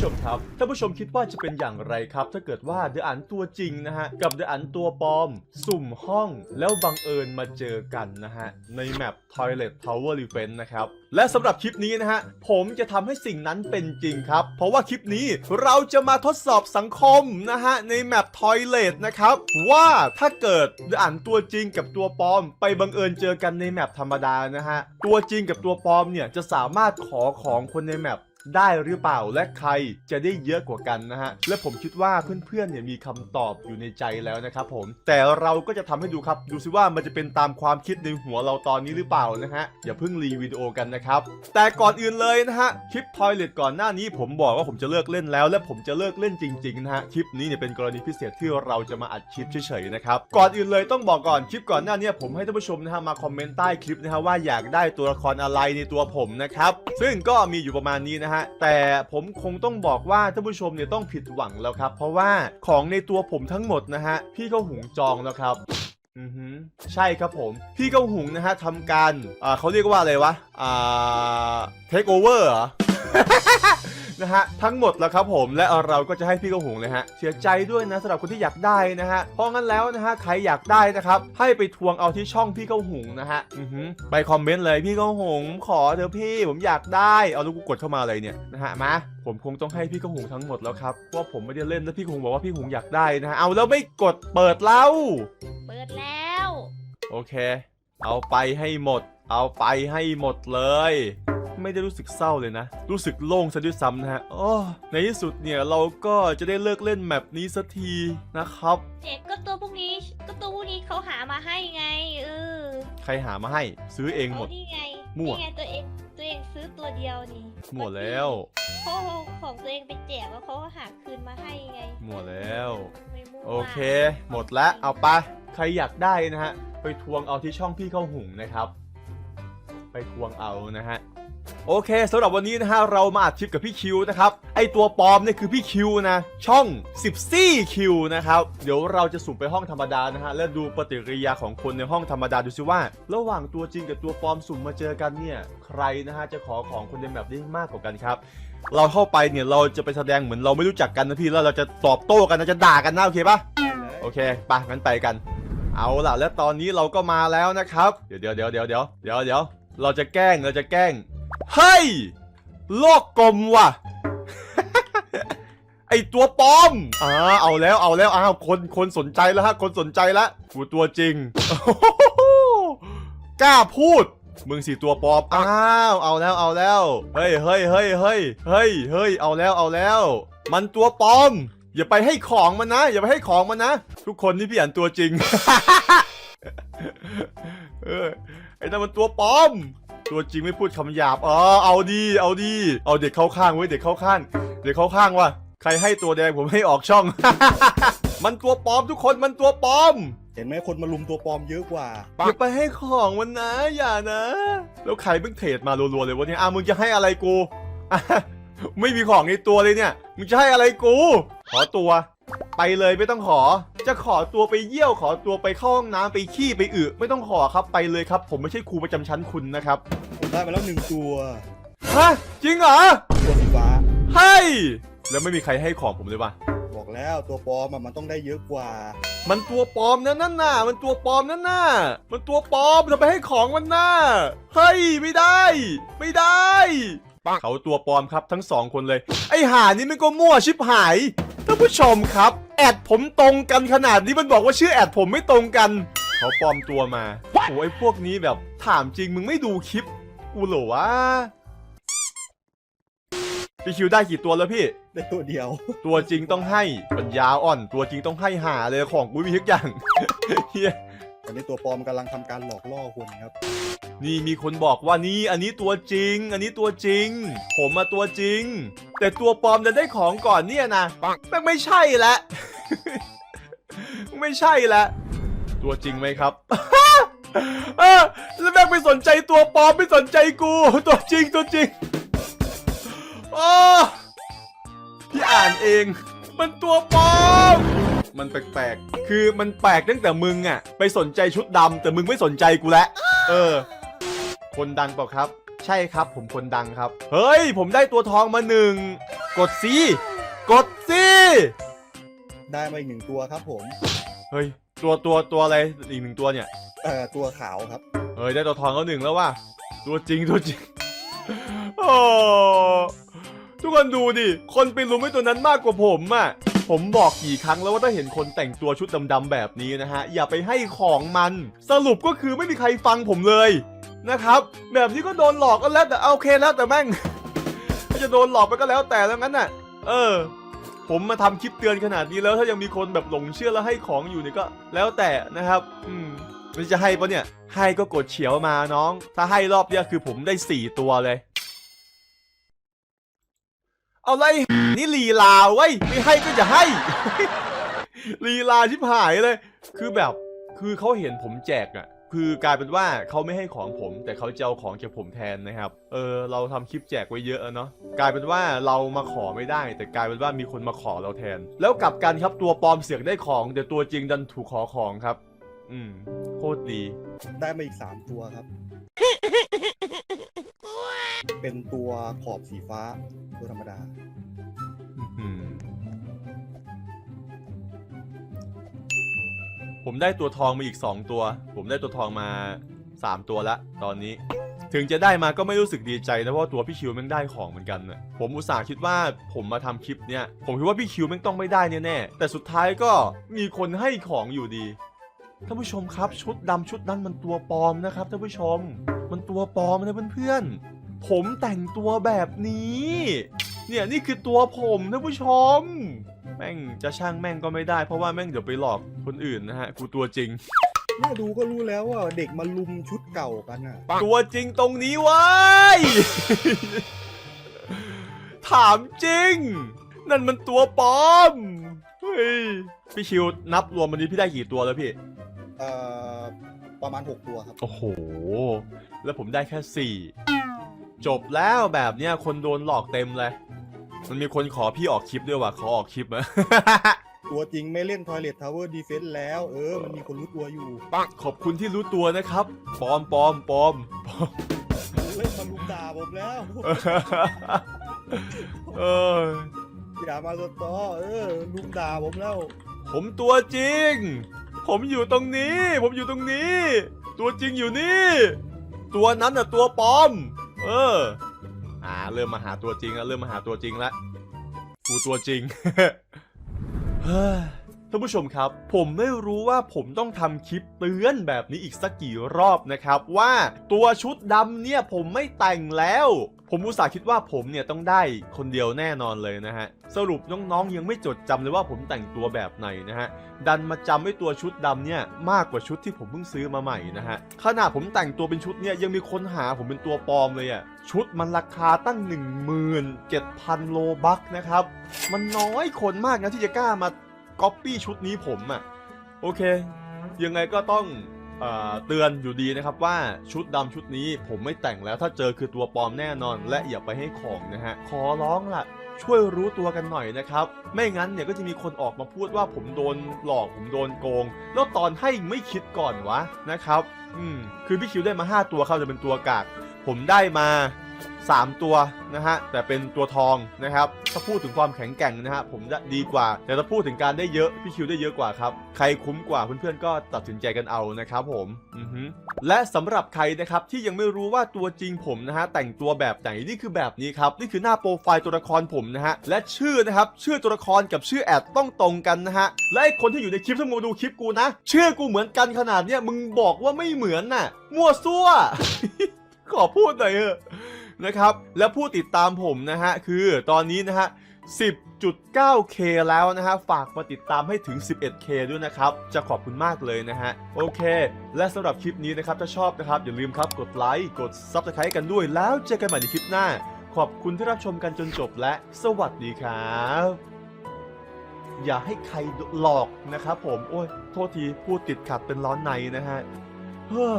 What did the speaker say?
ผู้ชมครับท่านผู้ชมคิดว่าจะเป็นอย่างไรครับ ถ้าเกิดว่าเดอะอันตัวจริงนะฮะกับเดอะอันตัวปลอม สุ่มห้อง แล้วบังเอิญมาเจอกันนะฮะในแมป Toilet Tower Revenge นะครับและสำหรับคลิปนี้นะฮะผมจะทำให้สิ่งนั้นเป็นจริงครับ เพราะว่าคลิปนี้เราจะมาทดสอบสังคมนะฮะในแมป Toilet นะครับว่าถ้าเกิดเดอะอันตัวจริงกับตัวปลอม ไปบังเอิญเจอกันในแมปธรรมดานะฮะตัวจริงกับตัวปลอมเนี่ยจะสามารถขอของคนในแมป ได้หรือเปล่าและใครจะได้เยอะกว่ากันนะฮะ และผมคิดว่าเพื่อนๆเนี่ยมีคำตอบอยู่ในใจแล้วนะครับผม แต่เราก็จะทำให้ดูครับ ดูซิว่ามันจะเป็นตามความคิดในหัวเราตอนนี้หรือเปล่านะฮะ อย่าเพิ่งรีวิดีโอกันนะครับ แต่ก่อนอื่นเลยนะฮะ คลิปทอยเลตก่อนหน้านี้ผมบอกว่าผมจะเลิกเล่นแล้ว และผมจะเลิกเล่นจริงๆนะฮะ คลิปนี้เนี่ยเป็นกรณีพิเศษที่เราจะมาอัดคลิปเฉยๆนะครับ ก่อนอื่นเลยต้องบอกก่อนคลิปก่อนหน้านี้ผมให้ท่านผู้ชมนะฮะมาคอมเมนต์ใต้คลิปนะฮะว่าอยากได้ตัวละครอะไรในตัวผมนะครับ ซึ่งก็มีอยู่ประมาณนี้นะฮะ แต่ผมคงต้องบอกว่าท่านผู้ชมเนี่ยต้องผิดหวังแล้วครับ เพราะว่าของในตัวผมทั้งหมดนะฮะ พี่เขาหุงจองแล้วครับอือฮึใช่ครับผม พี่เก้าหุงนะฮะทำการอ่าเขาเรียกว่าอะไรวะ อ่าเทคโอเวอร์เหรอ นะฮะทั้งหมดแล้วครับผมและเราก็จะให้พี่เก้าหุงเลยฮะเสียใจด้วยนะสำหรับคนที่อยากได้นะฮะเพราะงั้นแล้วนะฮะใครอยากได้นะครับให้ไปทวงเอาที่ช่องพี่เก้าหุงนะฮะอือฮึไปคอมเมนต์เลยพี่เก้าหุงขอเถอะพี่ผมอยากได้เอาลูกกูกดเข้ามาเลยเนี่ยนะฮะมาผมคงต้องให้พี่เก้าหุงทั้งหมดแล้วครับเพราะว่าผมไม่ได้เล่นแล้วพี่เก้าหุงบอกว่าพี่หุงอยากได้นะฮะเอาแล้วไม่กดเปิดเล่าเปิดแล้ว โอเค เอาไปให้หมด เอาไปให้หมดเลย ไม่ได้รู้สึกเศร้าเลยนะ รู้สึกโล่งซะด้วยซ้ำนะฮะโอ้ในที่สุดเนี่ยเราก็จะได้เลิกเล่นแมปนี้สักทีนะครับ เด็กก็ตัวพวกนี้ก็ตัวพวกนี้เขาหามาให้ไงเออใครหามาให้ซื้อเองหมดานี่ไงมั่ว นี่ไงตัวเองตัวเองซื้อตัวเดียวนี่หมดแล้วเขาเอาของตัวเองไปแจกแล้วเขาก็หาคืนมาให้ไงหมดแล้ว ไม่มั่วโอเค หมดแล้วเอาไปใครอยากได้นะฮะ ไปทวงเอาที่ช่องพี่เข้าหุงนะครับ ไปทวงเอานะฮะ โอเคสำหรับวันนี้นะฮะเรามาอัดคลิปกับพี่คิวนะครับไอตัวปลอมเนี่ยคือพี่คิวนะ ช่อง 14 คิวนะครับเดี๋ยวเราจะสุ่มไปห้องธรรมดานะฮะและดูปฏิกิริยาของคนในห้องธรรมดาดูซิว่า ระหว่างตัวจริงกับตัวปลอมสุ่มมาเจอกันเนี่ยใครนะฮะจะขอของคนในแบบได้มากกว่ากันครับเราเข้าไปเนี่ยเราจะไปแสดงเหมือนเราไม่รู้จักกันนะพี่แล้วเราจะตอบโต้กันนะจะด่ากันนะโอเคปะโอเคไปงั้นไปกัน เอาล่ะแล้วตอนนี้เราก็มาแล้วนะครับ เดี๋ยวเดี๋ยวเดี๋ยวเดี๋ยวเดี๋ยวเดี๋ยวเดี๋ยวเราจะแกล้งเราจะแกล้ง เฮ้ย โลกกลมว่ะ ไอตัวปลอมอ่าเอาแล้วเอาแล้วอ้าวคนคนสนใจแล้วฮะ คนสนใจแล้วกูตัวจริง กล้าพูด มึงสิตัวปลอมอ้าวเอาแล้วเอาแล้ว เฮ้ยเฮ้ยเฮ้ยเฮ้ยเฮ้ยเฮ้ยเอาแล้วเอาแล้ว มันตัวปลอม อย่าไปให้ของมันนะ อย่าไปให้ของมันนะ ทุกคนนี่พี่อ่านตัวจริงเออไอ้นั่นมันตัวปลอม ตัวจริงไม่พูดคำหยาบอ๋อเอาดีเอาดี เอาเด็กเข้าข้างไว้ยเด็กเข้าข้าง เด็กเข้าข้างว่ะใครให้ตัวแดงผมให้ออกช่อง มันตัวปลอมทุกคนมันตัวปลอม เห็นไหมคนมาลุมตัวปลอมเยอะกว่าอย่าไปให้ของมันนะ อย่านะ แล้วใครเพิ่งเทรดมารัวๆเลยวะเนี่ยอะมึงจะให้อะไรกูอะไม่มีของในตัวเลยเนี่ย มึงจะให้อะไรกู ขอตัว ไปเลยไม่ต้องขอ จะขอตัวไปเยี่ยวขอตัวไปเข้าห้องน้ำไปขี้ไปอึไม่ต้องขอครับไปเลยครับ ผมไม่ใช่ครูประจำชั้นคุณนะครับผมได้มาแล้วหนึ่งตัวฮะจริงเหรอตัวสีฟ้าเฮ้ยแล้วไม่มีใครให้ของผมเลยว่ะบอกแล้วตัวปลอมอะมันต้องได้เยอะกว่า มันตัวปลอมนะนั่นน่ะ มันตัวปลอมนั่นน่ะ มันตัวปลอมเราไปให้ของมันน่ะเฮ้ยไม่ได้ ไม่ได้เขาตัวปลอมครับทั้งสองคนเลย ไอห่านี่มันก็มั่วชิบหาย ท่านผู้ชมครับแอดผมตรงกันขนาดนี้มันบอกว่าชื่อแอดผมไม่ตรงกันเขาปลอมตัวมาโอ้ยพวกนี้แบบถามจริงมึงไม่ดูคลิปกูเหรอวะพี่คิวได้กี่ตัวแล้วพี่ ได้ตัวเดียว ตัวจริงต้องให้ปัญญาอ่อน ตัวจริงต้องให้หาเลยของกูมีทุกอย่างเฮียตอนนี้ตัวปลอมกำลังทำการหลอกล่อคนครับ นี่มีคนบอกว่านี่อันนี้ตัวจริง อันนี้ตัวจริง ผมมาตัวจริง แต่ตัวปลอมจะได้ของก่อนเนี่ยนะแม่งไม่ใช่ละ ไม่ใช่ละตัวจริงไหมครับเออแล้วแม่งไม่สนใจตัวปลอมไม่สนใจกู ตัวจริงตัวจริงโอ้พี่อ่านเอง มันตัวปลอมมันแปลกๆ คือมันแปลกตั้งแต่มึงอะไปสนใจชุดดำแต่มึงไม่สนใจกูแล้ว เออ คนดังเปล่าครับ ใช่ครับผมคนดังครับ เฮ้ย ผมได้ตัวทองมาหนึ่งกดสิกดสิได้มาอีกหนึ่งตัวครับผม เฮ้ย ตัวตัวตัวอะไรอีกหนึ่งตัวเนี่ย เอ่อตัวขาวครับ เฮ้ยได้ตัวทองแล้วหนึ่งแล้วว่ะตัวจริงตัวจริงโอ้ทุกคนดูดิ คนไปรุมให้ตัวนั้นมากกว่าผมอะผมบอกกี่ครั้งแล้วว่าถ้าเห็นคนแต่งตัวชุดดำๆแบบนี้นะฮะ อย่าไปให้ของมัน สรุปก็คือไม่มีใครฟังผมเลย นะครับแบบนี้ก็โดนหลอกก็แล้วแต่เอาโอเคแล้วแต่แม่งจะโดนหลอกไปก็แล้วแต่แล้วงั้นน่ะ เออ ผมมาทำคลิปเตือนขนาดนี้แล้วถ้ายังมีคนแบบหลงเชื่อแล้วให้ของอยู่เนี่ยก็ แล้วแต่นะครับ อืมมันจะให้ปะเนี่ย ให้ก็กดเฉียวมาน้อง ถ้าให้รอบเนี้ยคือผมได้สี่ตัวเลย เอาไรนี่ลีลาเว้ยไม่ให้ก็จะให้ ลีลาชิบหายเลย คือแบบ คือเขาเห็นผมแจกอะ คือกลายเป็นว่าเขาไม่ให้ของผม แต่เขาจะเอาของจากผมแทนนะครับ เออเราทำคลิปแจกไว้เยอะอะเนาะกลายเป็นว่าเรามาขอไม่ได้ แต่กลายเป็นว่ามีคนมาขอเราแทน แล้วกลับกันครับตัวปลอมเสือกได้ของ แต่ตัวจริงดันถูกขอของครับ อืมโคตรดี ได้มาอีกสามตัวครับ เป็นตัวขอบสีฟ้าตัวธรรมดา ผมได้ตัวทองมาอีก 2 ตัว ผมได้ตัวทองมา 3 ตัวละ ตอนนี้ ถึงจะได้มาก็ไม่รู้สึกดีใจนะเพราะตัวพี่คิวแม่งได้ของเหมือนกันนะผมอุตส่าห์คิดว่าผมมาทำคลิปเนี้ยผมคิดว่าพี่คิวแม่งต้องไม่ได้แน่ๆแต่สุดท้ายก็มีคนให้ของอยู่ดีท่านผู้ชมครับ ชุดดำชุดนั้นมันตัวปลอมนะครับท่านผู้ชม มันตัวปลอมนะเพื่อนๆผมแต่งตัวแบบนี้ เนี่ยนี่คือตัวผมท่านผู้ชม แม่งจะช่างแม่งก็ไม่ได้ เพราะว่าแม่งเดี๋ยวไปหลอกคนอื่นนะฮะกูตัวจริง น่าดูก็รู้แล้วว่าเด็กมาลุมชุดเก่ากันอะ ตัวจริงตรงนี้เว้ย ถามจริง นั่นมันตัวปลอมเฮ้ยพี่ชิวนับรวมวันนี้พี่ได้กี่ตัวแล้วพี่ เอ่อ ประมาณ 6 ตัวครับ โอ้โห แล้วผมได้แค่สี่จบแล้วแบบเนี้ยคนโดนหลอกเต็มเลย มันมีคนขอพี่ออกคลิปด้วยว่ะขอออกคลิปอะตัวจริงไม่เล่น Toilet Tower Defense แล้ว เออ มันมีคนรู้ตัวอยู่ขอบคุณที่รู้ตัวนะครับปลอมปลอมปลอมปลอมเล่นมาลุมด่าผมแล้ว เอออย่ามาสตอเออลุมด่าผมแล้ว ผมตัวจริง ผมอยู่ตรงนี้ ผมอยู่ตรงนี้ ตัวจริงอยู่นี่ ตัวนั้นน่ะตัวปลอม เออ อ่าเริ่มมาหาตัวจริงแล้วเริ่มมาหาตัวจริงแล้วกูตัวจริงเฮ้ย ท่านผู้ชมครับ ผมไม่รู้ว่าผมต้องทำคลิปเตือนแบบนี้อีกสักกี่รอบนะครับว่าตัวชุดดำเนี่ยผมไม่แต่งแล้ว ผมอุตส่าห์คิดว่าผมเนี่ยต้องได้คนเดียวแน่นอนเลยนะฮะ สรุปน้องๆยังไม่จดจำเลยว่าผมแต่งตัวแบบไหนนะฮะ ดันมาจำไอ้ตัวชุดดำเนี่ยมากกว่าชุดที่ผมเพิ่งซื้อมาใหม่นะฮะขนาดผมแต่งตัวเป็นชุดเนี่ยยังมีคนหาผมเป็นตัวปลอมเลยอะชุดมันราคาตั้ง 17,000 โลบักนะครับ มันน้อยคนมากนะที่จะกล้ามา ก๊อปปี้ชุดนี้ผมอะโอเค ยังไงก็ต้องเอ่อเตือนอยู่ดีนะครับว่าชุดดำชุดนี้ผมไม่แต่งแล้วถ้าเจอคือตัวปลอมแน่นอน และอย่าไปให้ของนะฮะขอร้องล่ะช่วยรู้ตัวกันหน่อยนะครับ ไม่งั้นเนี่ยก็จะมีคนออกมาพูดว่าผมโดนหลอกผมโดนโกง แล้วตอนให้ไม่คิดก่อนวะนะครับ อืมคือพี่คิวได้มา 5 ตัวเขาจะเป็นตัวกาก ผมได้มา 3 ตัวนะฮะแต่เป็นตัวทองนะครับถ้าพูดถึงความแข็งแกร่งนะฮะผมจะดีกว่า แต่ถ้าพูดถึงการได้เยอะพี่คิวได้เยอะกว่าครับใครคุ้มกว่าเพื่อนๆก็ตัดสินใจกันเอานะครับผมอือฮึและสำหรับใครนะครับที่ยังไม่รู้ว่าตัวจริงผมนะฮะแต่งตัวแบบไหนนี่คือแบบนี้ครับนี่คือหน้าโปรไฟล์ตัวละครผมนะฮะและชื่อนะครับชื่อตัวละครกับชื่อแอดต้องตรงกันนะฮะและไอคนที่อยู่ในคลิปถ้ามึงมดูคลิปกูนะชื่อกูเหมือนกันขนาดเนี้ยมึงบอกว่าไม่เหมือนน่ะมั่วซั่วขอพูดหน่อยเถอะ นะครับและผู้ติดตามผมนะฮะคือตอนนี้นะฮะ 10.9k แล้วนะฮะ ฝากมาติดตามให้ถึง 11k ด้วยนะครับ จะขอบคุณมากเลยนะฮะ โอเค และสำหรับคลิปนี้นะครับ ถ้าชอบนะครับ อย่าลืมครับ กดไลค์ กด Subscribe กันด้วย แล้วเจอกันใหม่ในคลิปหน้า ขอบคุณที่รับชมกันจนจบและ สวัสดีครับ อย่าให้ใครหลอกนะครับผม โอ้ย โทษที พูดติดขัดเป็นร้อนในนะฮะเฮ้อ